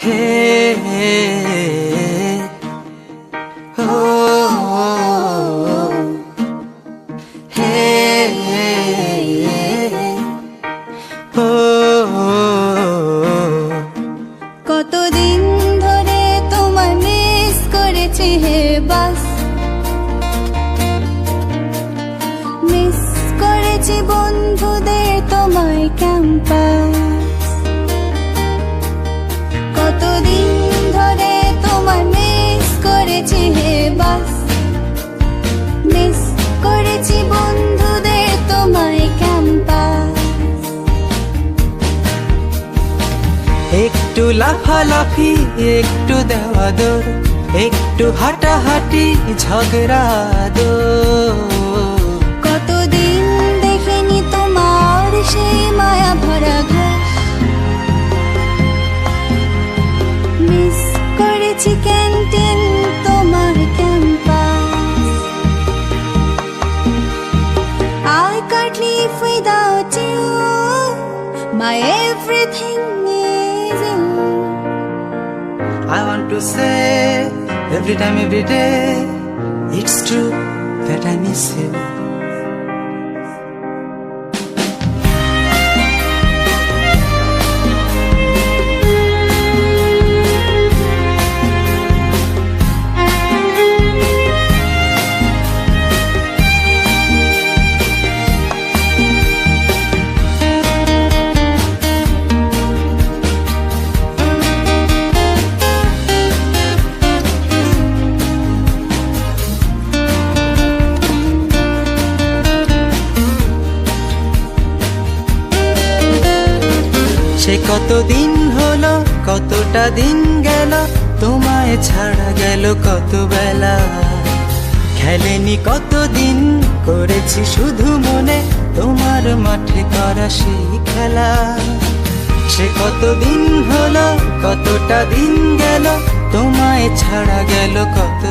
কতদিন ধরে মিস করেছি হে বাস। মিস করেছি বন্ধুদের তোমায় ক্যাম্পাস একটু লাফালাফি, একটু দেওয়া দৌড়, একটু হাঁটাহাঁটি, ঝগড়া দৌড়। কতদিন দেখিনি তোমার সেই মায়া ভরা ঘর? মিস করেছি ক্যান্টিন তোমার campus I can't live without you, My everything to say every time, every day, it's true that I miss you. সে কত দিন হলো, কতটা দিন গেল, তোমায় ছাড়া গেল কত বেলা। খেলেনি কত দিন করেছি শুধু মনে, তোমার মাঠে করা সেই খেলা। সে কত দিন হলো, কতটা দিন গেল, তোমায় ছাড়া গেল কত